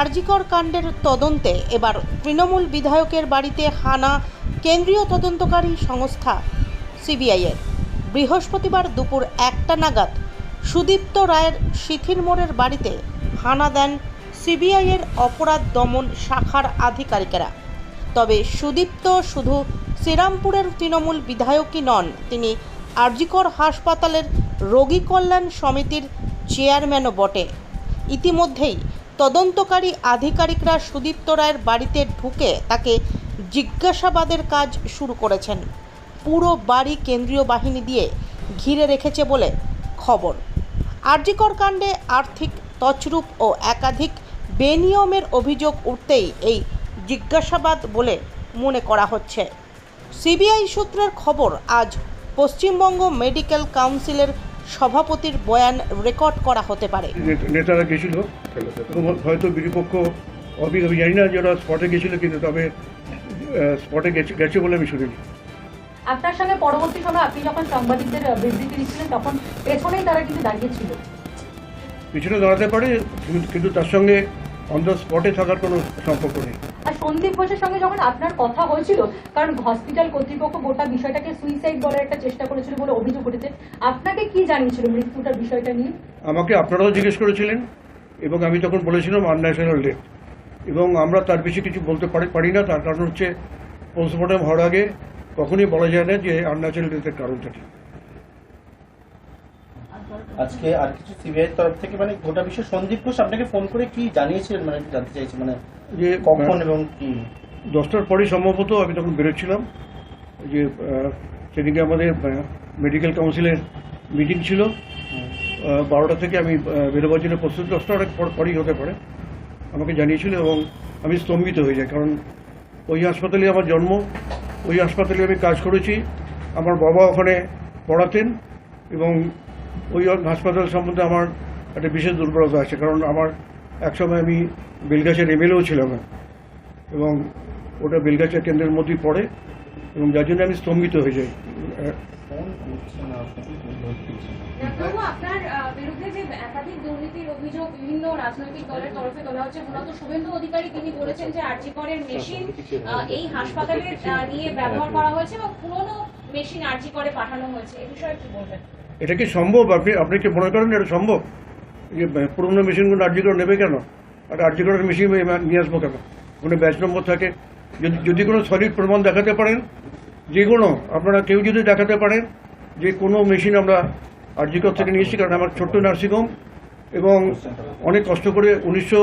আরজিকর কাণ্ডের তদন্তে এবার তৃণমূল বিধায়কের বাড়িতে হানা কেন্দ্রীয় তদন্তকারী সংস্থা সিবিআইয়ের। বৃহস্পতিবার দুপুর একটা নাগাদ সুদীপ্ত রায়ের শিথির মোড়ের বাড়িতে হানা দেন সিবিআইয়ের অপরাধ দমন শাখার আধিকারিকেরা। তবে সুদীপ্ত শুধু শ্রীরামপুরের তৃণমূল বিধায়কই নন, তিনি আরজিকর হাসপাতালের রোগী কল্যাণ সমিতির চেয়ারম্যানও বটে। ইতিমধ্যেই তদন্তকারী আধিকারিকরা সুদীপ্ত রায়ের বাড়িতে ঢুকে তাকে জিজ্ঞাসাবাদের কাজ শুরু করেছেন। পুরো বাড়ি কেন্দ্রীয় বাহিনী দিয়ে ঘিরে রেখেছে বলে খবর। আরজিকর কাণ্ডে আর্থিক তছরূপ ও একাধিক বেনিয়মের অভিযোগ উঠতেই এই জিজ্ঞাসাবাদ বলে মনে করা হচ্ছে। সিবিআই সূত্রের খবর, আজ পশ্চিমবঙ্গ মেডিকেল কাউন্সিলের সভাপতির বয়ান রেকর্ড করা হতে পারে। নেতারা গেছিল। হয়তো বিরোপক্ষ অবি আমি জানি না যে ওরা স্পটে গেছিল কিন্তু তবে স্পটে গেছে গেছে বলে আমি শুনিনি। আপনার সঙ্গে পরবর্তী সময় আপনি যখন সাংবাদিকদের বিবৃতি দিচ্ছিলেন তখন পেছনেই তারা কিন্তু দাঁড়িয়েছিল পিছনে দাঁড়াতে পারে কিন্তু- কিন্তু তার সঙ্গে অন দ্য স্পটে থাকার কোনো সম্পর্ক নেই। সন্দীপ ঘোষের সঙ্গে যখন আপনার কথা হয়েছিল, কারণ হসপিটাল কর্তৃপক্ষ গোটা বিষয়টাকে সুইসাইড বলার একটা চেষ্টা করেছিল বলে অভিযোগ উঠেছে, আপনাকে কি জানিয়েছিল মৃত্যুটার বিষয়টা নিয়ে? আমাকে আপনারাও জিজ্ঞেস করেছিলেন, এবং আমি তখন বলেছিলাম আনন্যাশনাল ডেথ এবং আমরা তার বেশি কিছু বলতে পারি না, তার কারণ হচ্ছে পোস্টমর্টম হওয়ার আগে কখনই বলা যায় না যে আনন্যাচারাল ডেথের কারণটা কি। আজকে আর কিছু সিবিআই তরফ থেকে মানে গোটা বিষয় সন্দীপ ঘোষ আপনাকে ফোন করে কি জানিয়েছিলেন মানে জানতে চাইছি মানে যে কখন এবং কি? দশটার পরেই সম্ভবত আমি তখন বেরোচ্ছিলাম। যে সেদিকে আমাদের মেডিকেল কাউন্সিলের মিটিং ছিল। বারোটা থেকে আমি বেরোবার জন্য প্রস্তুত। দশটা অনেক পর- পরেই হতে পারে। আমাকে জানিয়েছিল এবং আমি স্তম্ভিত হয়ে যাই কারণ ওই হাসপাতালে আমার জন্ম ওই হাসপাতালে আমি কাজ করেছি। আমার বাবা ওখানে পড়াতেন এবং ওই হাসপাতাল সম্বন্ধে আমার একটা বিশেষ দুর্বলতা আছে। কারণ আমার একসময় আমি বেলগাছের এমএলএও ছিলাম। এবং ওটা বেলগাছা কেন্দ্রের মধ্যেই পড়ে এবং যার জন্য আমি স্তম্ভিত হয়ে যাই। এই হাসপাতালে নিয়ে ব্যবহার করা হয়েছে এবং পুরনো মেশিন করে পাঠানো হয়েছে। এ বিষয়ে কি বলবেন? এটা কি সম্ভব? আপনি আপনি কি মনে করেন এটা সম্ভব? যে পুরোনো মেশিনগুলো আর্জি করে নেবে কেন? আর আর্জি করার মেশিন নিয়ে আসব কেন? কোনো ব্যাচ নম্বর থাকে? যদি যদি কোনো সলিড প্রমাণ দেখাতে পারেন যে কোনো আপনারা কেউ যদি দেখাতে পারেন, যে কোনো মেশিন আমরা আরজিকর থেকে নিয়েছি কারণ আমার ছোট্ট নার্সিংহোম এবং অনেক কষ্ট করে উনিশশো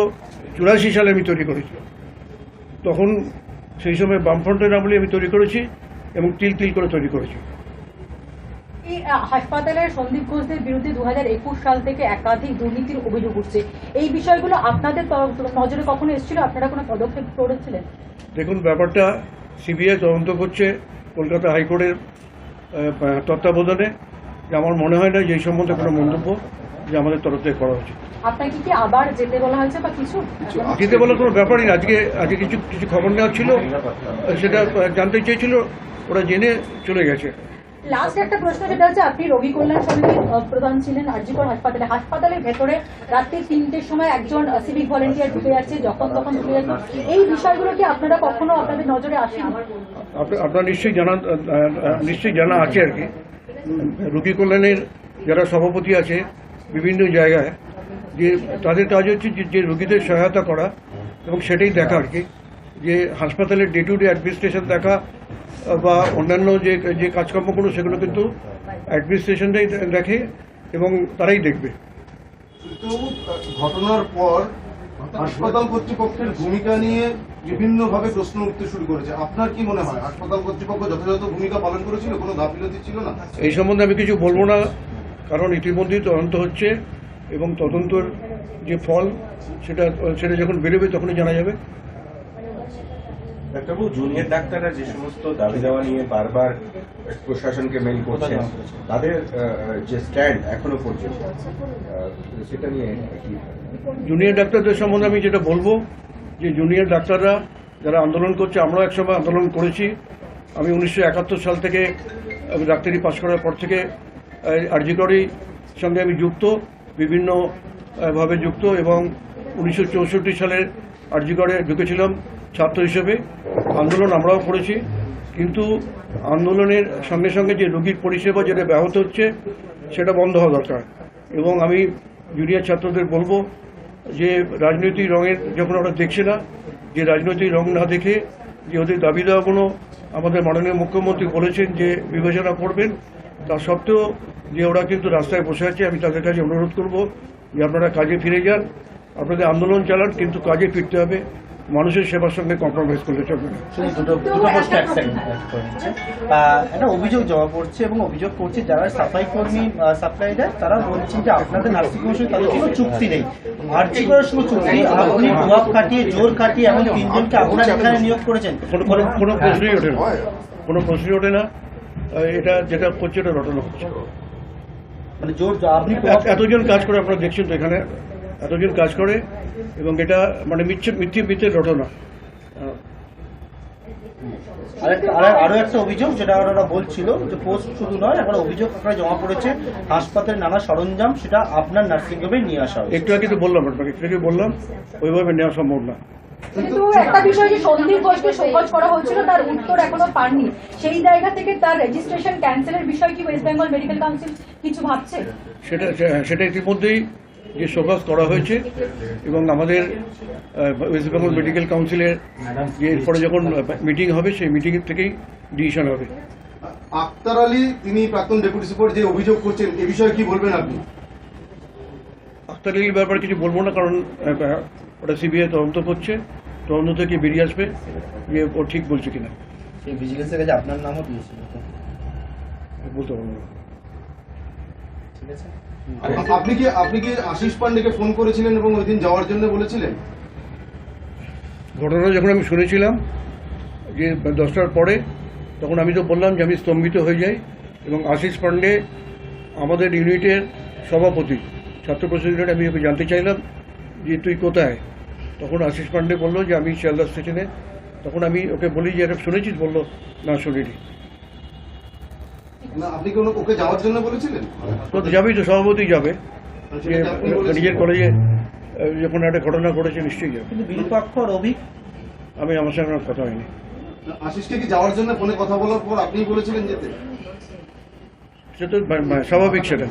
চুরাশি সালে আমি তৈরি করেছি। তখন সেই সময় বামফ্রন্টের আমলে আমি তৈরি করেছি এবং তিল তিল করে তৈরি করেছি। হাসপাতালে সন্দীপ ঘোষদের বিরুদ্ধে দু হাজার একুশ সাল থেকে একাধিক দুর্নীতির অভিযোগ উঠছে। এই বিষয়গুলো আপনাদের নজরে কখনো এসেছিল? আপনারা কোনো পদক্ষেপ করেছিলেন? দেখুন ব্যাপারটা সিবিআই তদন্ত করছে কলকাতা হাইকোর্টের তত্ত্বাবধানে। যে আমার মনে হয় না যে এই সম্বন্ধে কোনো মন্তব্য যে আমাদের তরফ থেকে করা উচিত আপনাকে কি আবার যেতে বলা হয়েছে বা কিছু? আজকে বলে কোনো ব্যাপারই না। আজকে আজকে কিছু কিছু খবর নেওয়া ছিল সেটা জানতে চেয়েছিল ওরা জেনে চলে গেছে। লাস্ট একটা প্রশ্ন যেটা হচ্ছে, আপনি রোগী কল্যাণ সমিতির প্রধান ছিলেন আরজিকর হাসপাতালে। হাসপাতালের ভেতরে রাত্রি তিনটের সময় একজন সিভিক ভলেন্টিয়ার ঢুকে যাচ্ছে, যখন তখন ঢুকে যাচ্ছে। এই বিষয়গুলো কি আপনারা কখনো আপনাদের নজরে আসেনি? আপনা- আপনার নিশ্চয়ই জানা নিশ্চয়ই জানা আছে আর কি। রুগী কল্যাণের যারা সভাপতি আছে, বিভিন্ন জায়গায়, যে তাদের কাজ হচ্ছে যে- রুগীদের সহায়তা করা এবং সেটাই দেখা আর কি। যে হাসপাতালের ডে টু ডে অ্যাডমিনিস্ট্রেশন দেখা বা অন্যান্য যে যে কাজকর্মগুলো সেগুলো কিন্তু অ্যাডমিনিস্ট্রেশনটাই দেখে এবং তারাই দেখবে। ঘটনার পর হাসপাতাল কর্তৃপক্ষের ভূমিকা নিয়ে বিভিন্নভাবে প্রশ্ন উঠতে শুরু করেছে। আপনার কি মনে হয়? হাসপাতাল কর্তৃপক্ষ যথাযথ ভূমিকা পালন করেছিল? কোনো গাফিলতি ছিল না? এই সম্বন্ধে আমি কিছু বলব না কারণ ইতিমধ্যেই তদন্ত হচ্ছে এবং তদন্তর যে ফল সেটা সেটা যখন বেরোবে তখনই জানা যাবে। ডাক্তারবাবু জুনিয়র ডাক্তাররা যে সমস্ত দাবি দেওয়া নিয়ে বারবার প্রশাসনকে মেল করছেন তাদের যে স্ট্যান্ড এখনও পর্যন্ত সেটা নিয়ে জুনিয়র ডাক্তারদের সম্বন্ধে আমি যেটা বলব যে জুনিয়র ডাক্তাররা যারা আন্দোলন করছে আমরাও একসময় আন্দোলন করেছি। আমি উনিশশো একাত্তর সাল থেকে ডাক্তারি পাশ করার পর থেকে আরজিকরের সঙ্গে আমি যুক্ত বিভিন্ন আহ, ভাবে যুক্ত এবং উনিশশো চৌষট্টি সালের আরজিগড়ে ঢুকেছিলাম। ছাত্র হিসেবে আন্দোলন আমরাও করেছি। কিন্তু আন্দোলনের সঙ্গে সঙ্গে যে রোগীর পরিষেবা যেটা ব্যাহত হচ্ছে, সেটা বন্ধ হওয়া দরকার। এবং আমি জুনিয়র ছাত্রদের বলব যে রাজনৈতিক রঙের যখন ওরা দেখছে না, যে রাজনৈতিক রং না দেখে যে ওদের দাবি দেওয়াগুলো আমাদের মাননীয় মুখ্যমন্ত্রী বলেছেন যে বিবেচনা করবেন, তা সত্ত্বেও যে ওরা কিন্তু রাস্তায় বসে আছে, আমি তাদের কাছে অনুরোধ করব যে আপনারা কাজে ফিরে যান, আপনাদের আন্দোলন চালান, কিন্তু কাজে ফিরতে হবে। মানুষের সেবার সঙ্গে কম্প্রোমাইজ করলে চলবে না। দুটো দুটো একটা অভিযোগ জমা পড়ছে এবং অভিযোগ করছে যারা সাফাই কর্মী সাপ্লাই দেয় তারা বলছেন যে আপনাদের নার্সিং হোমের সঙ্গে তাদের কোনো চুক্তি নেই। আর্জি করার সঙ্গে চুক্তি আপনি প্রভাব খাটিয়ে জোর খাটিয়ে এমন তিনজনকে আপনার এখানে নিয়োগ করেছেন? কোনো কোনো কোনো প্রশ্নই ওঠে না। কোনো প্রশ্নই ওঠে না। এটা যেটা করছে এটা রটনা করছে। মানে জোর আপনি এতজন কাজ করে আপনারা দেখছেন তো এখানে। এতজন কাজ করে এবং এটা মানে মিথ্যে মিথ্যে মিথ্যে আরেকটা আরে- আরও একটা অভিযোগ যেটা ওরা বলছিল যে পোস্ট শুধু নয় এখন অভিযোগ আপনারা জমা পড়েছে হাসপাতালের নানা সরঞ্জাম সেটা আপনার নার্সিং হোমে নিয়ে আসা একটু আগে তো বললাম আপনাকে একটু আগে বললাম ওইভাবে নেওয়া সম্ভব না। কিন্তু একটা বিষয় যে সন্দীপ ঘোষকে শোকজ করা হচ্ছিল তার উত্তর এখনও পাননি। সেই জায়গা থেকে তার রেজিস্ট্রেশন ক্যান্সেলের বিষয় কি ওয়েস্ট বেঙ্গল মেডিকেল কাউন্সিল কিছু ভাবছে? সেটা সে- সেটা ইতিমধ্যেই যে শোকাস করা হয়েছে এবং আমাদের ওয়েস্ট বেঙ্গল মেডিকেল কাউন্সিলের যে এরপরে যখন মিটিং হবে সেই মিটিং থেকেই ডিসিশন হবে। আক্তার আলী তিনি প্রাক্তন ডেপুটি সুপার যে অভিযোগ করছেন এ বিষয়ে কি বলবেন আপনি? আখতার আলীর ব্যাপারে কিছু বলব না কারণ ওটা সিবিআই তদন্ত করছে। তদন্ত থেকে বেরিয়ে আসবে যে ও ঠিক বলছে কিনা। সেই ভিজিলেন্সের কাছে আপনার নামও দিয়েছিল। বলতে পারব না। ঠিক আছে? আপনি কি আপনি কি আশিস পান্ডেকে ফোন করেছিলেন এবং ওই দিন যাওয়ার জন্য বলেছিলেন? ঘটনা যখন আমি শুনেছিলাম, যে দশটার পরে, তখন আমি তো বললাম যে আমি স্তম্ভিত হয়ে যাই এবং আশিস পান্ডে আমাদের ইউনিটের সভাপতি, ছাত্র পরিষদ ইউনিট, আমি ওকে জানতে চাইলাম যে তুই কোথায়? তখন আশিস পান্ডে বলল যে আমি শিয়ালদা স্টেশনে। তখন আমি ওকে বলি যে এটা শুনেছিস? বলল, না, শুনিনি। আপনি কোনো ওকে যাওয়ার জন্য বলেছিলেন? তো যাবেই তো সভাপতি যাবে। যে সেটা কি আপনি বলেছিলেন? নিজের কলেজে যখন একটা ঘটনা ঘটেছে নিশ্চয়ই যাবে। কিন্তু বিরূপাক্ষ আর অভিক? আমি আমার সঙ্গে কথা হয়নি। আশিসকে কি যাওয়ার জন্য ফোনে কথা বলার পর আপনি বলেছিলেন যেতে? সে তো স্বাভাবিক সেটা।